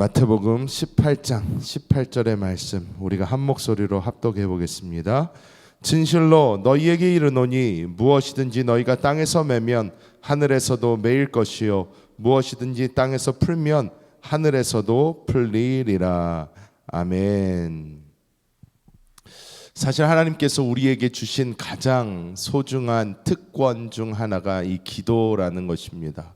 마태복음 18장 18절의 말씀 우리가 한 목소리로 합독해 보겠습니다. 진실로 너희에게 이르노니 무엇이든지 너희가 땅에서 매면 하늘에서도 매일 것이요 무엇이든지 땅에서 풀면 하늘에서도 풀리리라. 아멘. 사실 하나님께서 우리에게 주신 가장 소중한 특권 중 하나가 이 기도라는 것입니다.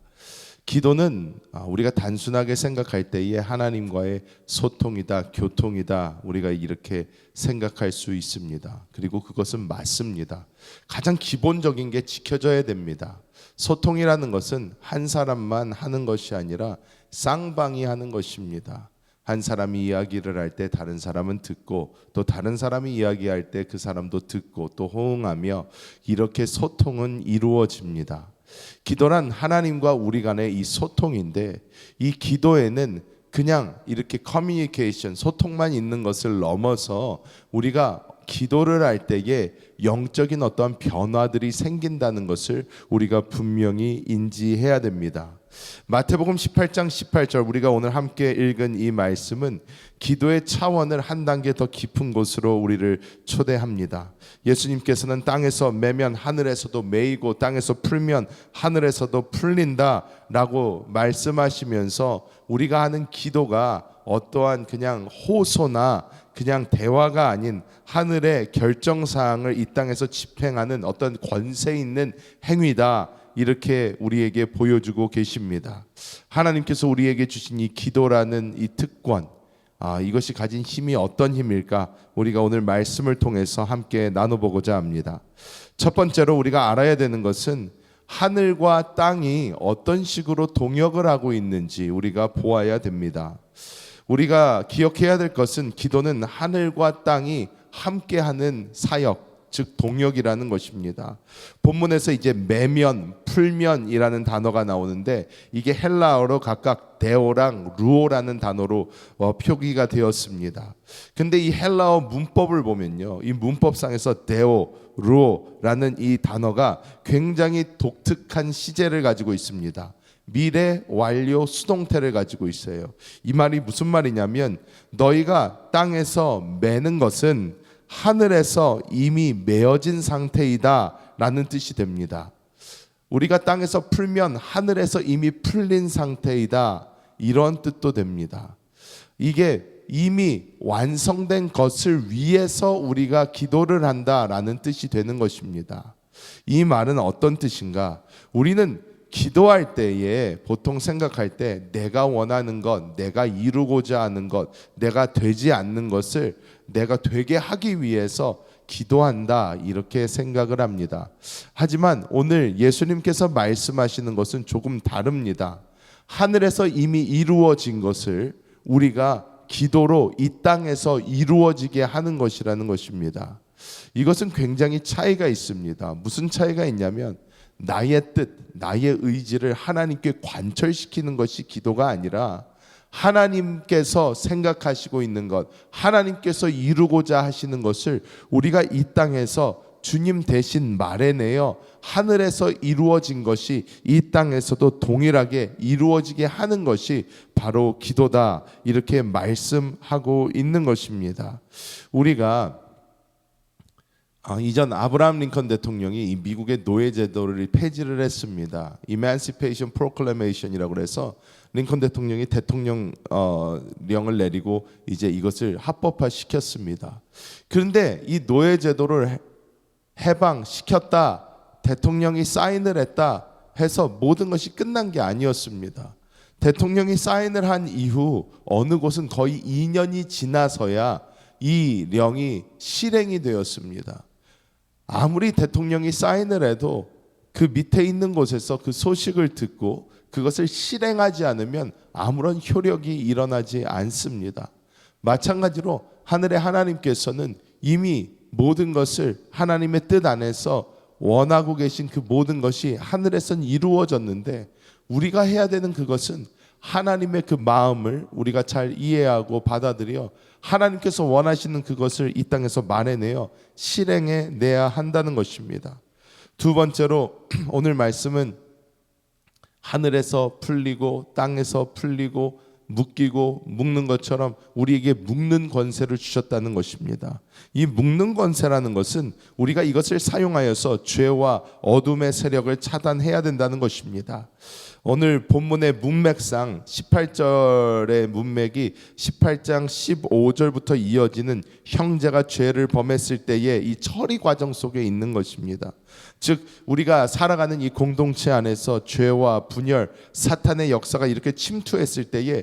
기도는 아, 우리가 단순하게 생각할 때에 하나님과의 소통이다, 교통이다, 우리가 이렇게 생각할 수 있습니다. 그리고 그것은 맞습니다. 가장 기본적인 게 지켜져야 됩니다. 소통이라는 것은 한 사람만 하는 것이 아니라 쌍방이 하는 것입니다. 한 사람이 이야기를 할 때 다른 사람은 듣고 또 다른 사람이 이야기할 때 그 사람도 듣고 또 호응하며 이렇게 소통은 이루어집니다. 기도란 하나님과 우리 간의 이 소통인데 이 기도에는 그냥 이렇게 커뮤니케이션 소통만 있는 것을 넘어서 우리가 기도를 할 때에 영적인 어떠한 변화들이 생긴다는 것을 우리가 분명히 인지해야 됩니다. 마태복음 18장 18절 우리가 오늘 함께 읽은 이 말씀은 기도의 차원을 한 단계 더 깊은 곳으로 우리를 초대합니다. 예수님께서는 땅에서 매면 하늘에서도 매이고 땅에서 풀면 하늘에서도 풀린다라고 말씀하시면서 우리가 하는 기도가 어떠한 그냥 호소나 그냥 대화가 아닌 하늘의 결정 사항을 이 땅에서 집행하는 어떤 권세 있는 행위다. 이렇게 우리에게 보여주고 계십니다. 하나님께서 우리에게 주신 이 기도라는 이 특권, 아, 이것이 가진 힘이 어떤 힘일까? 우리가 오늘 말씀을 통해서 함께 나눠보고자 합니다. 첫 번째로 우리가 알아야 되는 것은 하늘과 땅이 어떤 식으로 동역을 하고 있는지 우리가 보아야 됩니다. 우리가 기억해야 될 것은 기도는 하늘과 땅이 함께하는 사역, 즉 동역이라는 것입니다. 본문에서 이제 매면, 풀면이라는 단어가 나오는데 이게 헬라어로 각각 데오랑 루오라는 단어로 어, 표기가 되었습니다. 근데 이 헬라어 문법을 보면요. 이 문법상에서 데오, 루오라는 이 단어가 굉장히 독특한 시제를 가지고 있습니다. 미래 완료 수동태를 가지고 있어요. 이 말이 무슨 말이냐면 너희가 땅에서 매는 것은 하늘에서 이미 메어진 상태이다 라는 뜻이 됩니다. 우리가 땅에서 풀면 하늘에서 이미 풀린 상태이다 이런 뜻도 됩니다. 이게 이미 완성된 것을 위해서 우리가 기도를 한다라는 뜻이 되는 것입니다. 이 말은 어떤 뜻인가? 우리는 기도할 때에 보통 생각할 때 내가 원하는 것, 내가 이루고자 하는 것, 내가 되지 않는 것을 내가 되게 하기 위해서 기도한다 이렇게 생각을 합니다. 하지만 오늘 예수님께서 말씀하시는 것은 조금 다릅니다. 하늘에서 이미 이루어진 것을 우리가 기도로 이 땅에서 이루어지게 하는 것이라는 것입니다. 이것은 굉장히 차이가 있습니다. 무슨 차이가 있냐면 나의 뜻, 나의 의지를 하나님께 관철시키는 것이 기도가 아니라 하나님께서 생각하시고 있는 것, 하나님께서 이루고자 하시는 것을 우리가 이 땅에서 주님 대신 말해내어 하늘에서 이루어진 것이 이 땅에서도 동일하게 이루어지게 하는 것이 바로 기도다. 이렇게 말씀하고 있는 것입니다. 우리가 아, 이전 아브라함 링컨 대통령이 이 미국의 노예 제도를 폐지를 했습니다. Emancipation Proclamation이라고 해서 링컨 대통령이 대통령령을 어, 내리고 이제 이것을 합법화 시켰습니다. 그런데 이 노예 제도를 해방시켰다. 대통령이 사인을 했다 해서 모든 것이 끝난 게 아니었습니다. 대통령이 사인을 한 이후 어느 곳은 거의 2년이 지나서야 이 령이 실행이 되었습니다. 아무리 대통령이 사인을 해도 그 밑에 있는 곳에서 그 소식을 듣고 그것을 실행하지 않으면 아무런 효력이 일어나지 않습니다. 마찬가지로 하늘의 하나님께서는 이미 모든 것을 하나님의 뜻 안에서 원하고 계신 그 모든 것이 하늘에선 이루어졌는데 우리가 해야 되는 그것은 하나님의 그 마음을 우리가 잘 이해하고 받아들여 하나님께서 원하시는 그것을 이 땅에서 말해내어 실행해 내야 한다는 것입니다. 두 번째로 오늘 말씀은 하늘에서 풀리고 땅에서 풀리고 묶이고 묶는 것처럼 우리에게 묶는 권세를 주셨다는 것입니다. 이 묶는 권세라는 것은 우리가 이것을 사용하여서 죄와 어둠의 세력을 차단해야 된다는 것입니다. 오늘 본문의 문맥상 18절의 문맥이 18장 15절부터 이어지는 형제가 죄를 범했을 때의 이 처리 과정 속에 있는 것입니다. 즉 우리가 살아가는 이 공동체 안에서 죄와 분열, 사탄의 역사가 이렇게 침투했을 때에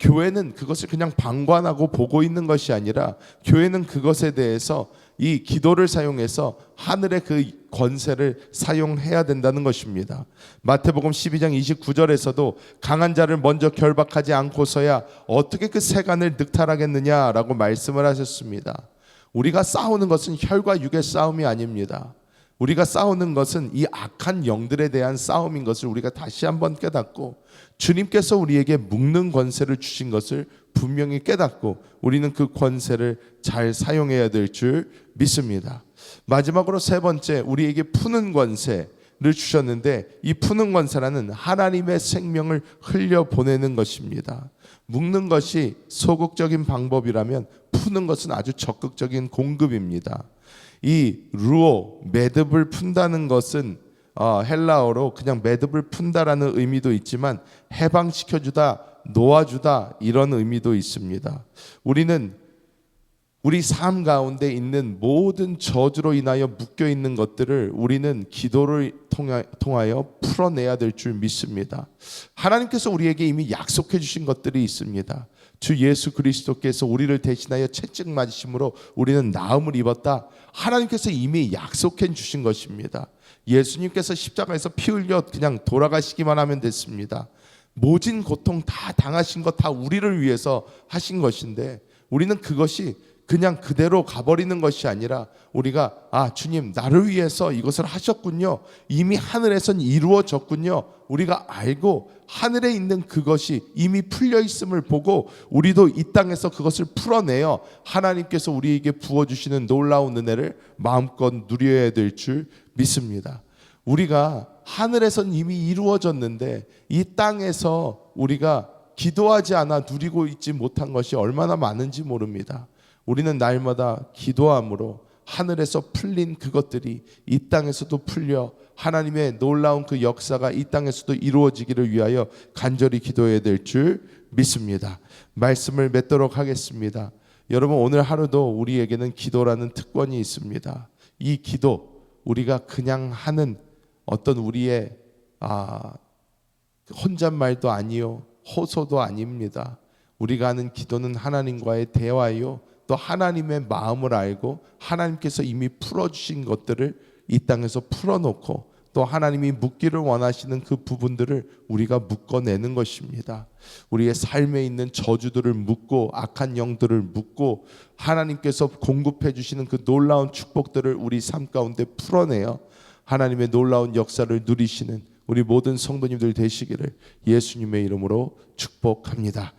교회는 그것을 그냥 방관하고 보고 있는 것이 아니라 교회는 그것에 대해서 이 기도를 사용해서 하늘의 그 권세를 사용해야 된다는 것입니다. 마태복음 12장 29절에서도 강한 자를 먼저 결박하지 않고서야 어떻게 그 세간을 늑탈하겠느냐라고 말씀을 하셨습니다. 우리가 싸우는 것은 혈과 육의 싸움이 아닙니다. 우리가 싸우는 것은 이 악한 영들에 대한 싸움인 것을 우리가 다시 한번 깨닫고 주님께서 우리에게 묶는 권세를 주신 것을 분명히 깨닫고 우리는 그 권세를 잘 사용해야 될 줄 믿습니다. 마지막으로 세 번째 우리에게 푸는 권세 를 주셨는데 이 푸는 권세라는 하나님의 생명을 흘려 보내는 것입니다. 묶는 것이 소극적인 방법이라면 푸는 것은 아주 적극적인 공급입니다. 이 루오 매듭을 푼다는 것은 어, 헬라어로 그냥 매듭을 푼다라는 의미도 있지만 해방시켜 주다, 놓아 주다 이런 의미도 있습니다. 우리는 우리 삶 가운데 있는 모든 저주로 인하여 묶여 있는 것들을 우리는 기도를 통하- 통하여 풀어내야 될 줄 믿습니다. 하나님께서 우리에게 이미 약속해 주신 것들이 있습니다. 주 예수 그리스도께서 우리를 대신하여 채찍 맞으심으로 우리는 나음을 입었다. 하나님께서 이미 약속해 주신 것입니다. 예수님께서 십자가에서 피 흘려 그냥 돌아가시기만 하면 됐습니다. 모진 고통 다 당하신 것 다 우리를 위해서 하신 것인데 우리는 그것이 그냥 그대로 가버리는 것이 아니라 우리가 아 주님 나를 위해서 이것을 하셨군요 이미 하늘에선 이루어졌군요 우리가 알고 하늘에 있는 그것이 이미 풀려 있음을 보고 우리도 이 땅에서 그것을 풀어내어 하나님께서 우리에게 부어 주시는 놀라운 은혜를 마음껏 누려야 될 줄 믿습니다. 우리가 하늘에선 이미 이루어졌는데 이 땅에서 우리가 기도하지 않아 누리고 있지 못한 것이 얼마나 많은지 모릅니다. 우리는 날마다 기도함으로 하늘에서 풀린 그것들이 이 땅에서도 풀려 하나님의 놀라운 그 역사가 이 땅에서도 이루어지기를 위하여 간절히 기도해야 될 줄 믿습니다. 말씀을 맺도록 하겠습니다. 여러분 오늘 하루도 우리에게는 기도라는 특권이 있습니다. 이 기도 우리가 그냥 하는 어떤 우리의 아 혼잣말도 아니요 호소도 아닙니다. 우리가 하는 기도는 하나님과의 대화요 또 하나님의 마음을 알고 하나님께서 이미 풀어주신 것들을 이 땅에서 풀어놓고 또 하나님이 묻기를 원하시는 그 부분들을 우리가 묶어내는 것입니다. 우리의 삶에 있는 저주들을 묶고 악한 영들을 묶고 하나님께서 공급해 주시는 그 놀라운 축복들을 우리 삶 가운데 풀어내어 하나님의 놀라운 역사를 누리시는 우리 모든 성도님들 되시기를 예수님의 이름으로 축복합니다.